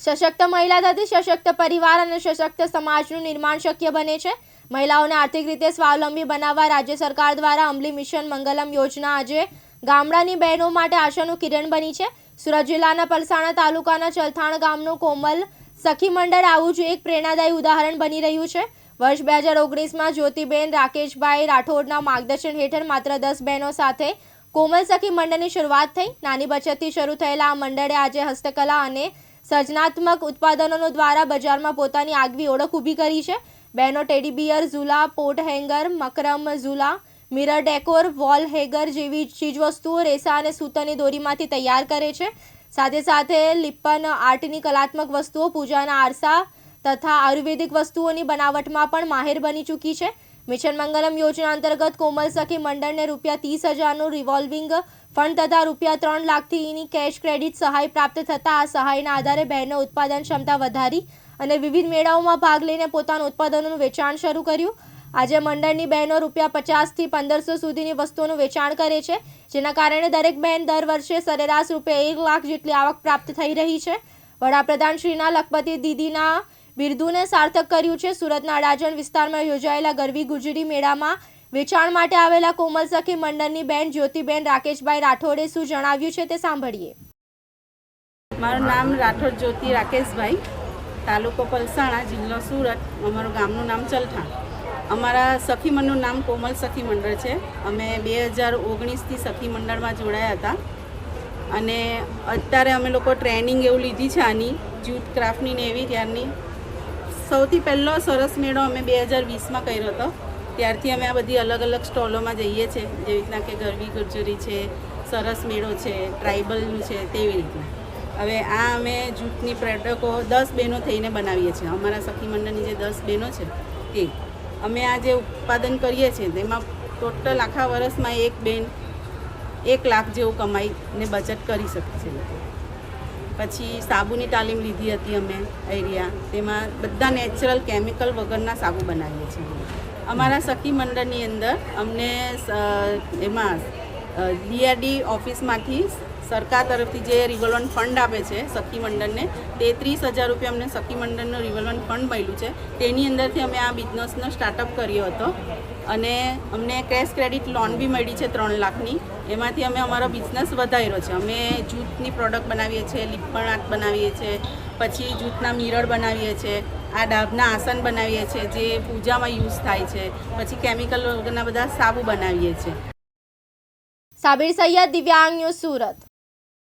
સશક્ત મહિલા થકી સશક્ત પરિવાર અને સશક્ત સમાજનું નિર્માણ શક્ય બને છે. મહિલાઓને આર્થિક રીતે સ્વાવલંબી બનાવવા રાજ્ય સરકાર દ્વારા અમલી મિશન મંગલમ યોજના આજે ગામડાની બહેનો માટે આશાનું કિરણ બની છે. સુરત જિલ્લાના પલસાણા તાલુકાના ચલથાણ ગામનું કોમલ સખી મંડળ આવું જ એક પ્રેરણાદાયી ઉદાહરણ બની રહ્યું છે. વર્ષ બે હજાર ઓગણીસમાં જ્યોતિબેન, રાકેશભાઈ રાઠોડના માર્ગદર્શન હેઠળ માત્ર દસ બહેનો સાથે કોમલ સખી મંડળની શરૂઆત થઈ. નાની બચતથી શરૂ થયેલા આ મંડળે આજે હસ્તકલા અને સર્જનાત્મક ઉત્પાદનો દ્વારા બજારમાં પોતાની આગવી ઓળખ ઊભી કરી છે. બહેનો ટેડી બિયર, ઝુલા, પોટ હેંગર, મકરમ ઝુલા, મિરર ડેકોર, વોલ હેગર જેવી ચીજવસ્તુઓ રેસા અને સૂતરની દોરીમાંથી તૈયાર કરે છે. સાથે સાથે લિપ્પન આર્ટની કલાત્મક વસ્તુઓ, પૂજાના આરસા તથા આયુર્વેદિક વસ્તુઓની બનાવટમાં પણ માહેર બની ચૂકી છે. મિશન મંગલમ યોજના અંતર્ગત કોમલ સખી મંડળને રૂપિયા ત્રીસ હજારનું રિવોલ્વિંગ ફંડ તથા રૂપિયા ત્રણ લાખથીની કેશ ક્રેડિટ સહાય પ્રાપ્ત થતાં આ સહાયના આધારે બહેનો ઉત્પાદન ક્ષમતા વધારી અને વિવિધ મેળાઓમાં ભાગ લઈને પોતાનું ઉત્પાદનોનું વેચાણ શરૂ કર્યું. આજે મંડળની બહેનો રૂપિયા પચાસથી પંદરસો સુધીની વસ્તુઓનું વેચાણ કરે છે, જેના કારણે દરેક બહેન દર વર્ષે સરેરાશ રૂપે એક લાખ જેટલી આવક પ્રાપ્ત થઈ રહી છે. વડાપ્રધાન શ્રીના લખપતિ દીદીના બિરદુને સાર્થક કર્યું છે. સુરતના અડાજણ વિસ્તારમાં યોજાયેલા ગરવી ગુજરી મેળામાં વેચાણ માટે આવેલા કોમલ સખી મંડળની બેન જ્યોતિબેન રાકેશભાઈ રાઠોડે શું જણાવ્યું છે તે સાંભળીએ. મારું નામ રાઠોડ જ્યોતિ રાકેશભાઈ, તાલુકો પલસાણા, જિલ્લો સુરત. અમારું ગામનું નામ ચલઠાણ અમારા સખી મંડળનું નામ કોમલ સખી મંડળ છે. અમે બે હજાર ઓગણીસથી સખી મંડળમાં જોડાયા હતા. અને અત્યારે અમે લોકો ટ્રેનિંગ એવું લીધી છે આની, જૂથ ક્રાફ્ટની ને એવી ત્યારની. સૌથી પહેલો સરસ મેળો અમે બે હજાર વીસમાં કર્યો હતો. ત્યારથી અમે આ બધી અલગ અલગ સ્ટોલોમાં જઈએ છીએ જેવી રીતના કે ગરવી ગુજરી છે, સરસ મેળો છે, ટ્રાઇબલનું છે, તેવી રીતના. હવે આ અમે જૂથની પ્રોડક્ટો દસ બહેનો થઈને બનાવીએ છીએ. અમારા સખી મંડળની જે દસ બહેનો છે, તે. અમે આ જે ઉત્પાદન કરીએ છીએ, તેમાં ટોટલ આખા વર્ષમાં એક બેન, એક લાખ જેવું કમાઈને બચત કરી શકે છે લોકો પછી સાબુની તાલીમ લીધી હતી અમે એરિયા. તેમાં બધા નેચરલ કેમિકલ વગરના સાબુ બનાવીએ છીએ. અમારા સખી મંડળની અંદર અમને એમાં ડીઆરડી ઓફિસમાંથી સરકાર તરફથી જે રિવોલ્વન ફંડ આપે છે સખી મંડળને તે ત્રીસ હજાર રૂપિયા અમને સખી મંડળનું રિવોલ્વન ફંડ મળ્યું છે. તેની અંદરથી અમે આ બિઝનેસનો સ્ટાર્ટઅપ કર્યો હતો અને અમને કેશ ક્રેડિટ લોન બી મળી છે ત્રણ લાખની. એમાંથી અમે અમારો બિઝનેસ વધાર્યો છે. અમે જૂથની પ્રોડક્ટ બનાવીએ છીએ લીપણ આર્ટ બનાવીએ છીએ, પછી જૂથના મિરર બનાવીએ છીએ, આ ડાબના આસન બનાવીએ છીએ, જે પૂજામાં યુઝ થાય છે, પછી કેમિકલ વગરના બધા સાબુ બનાવીએ છીએ. સાબિર સૈયદ, દિવ્યાંગ ન્યૂઝ સુરત.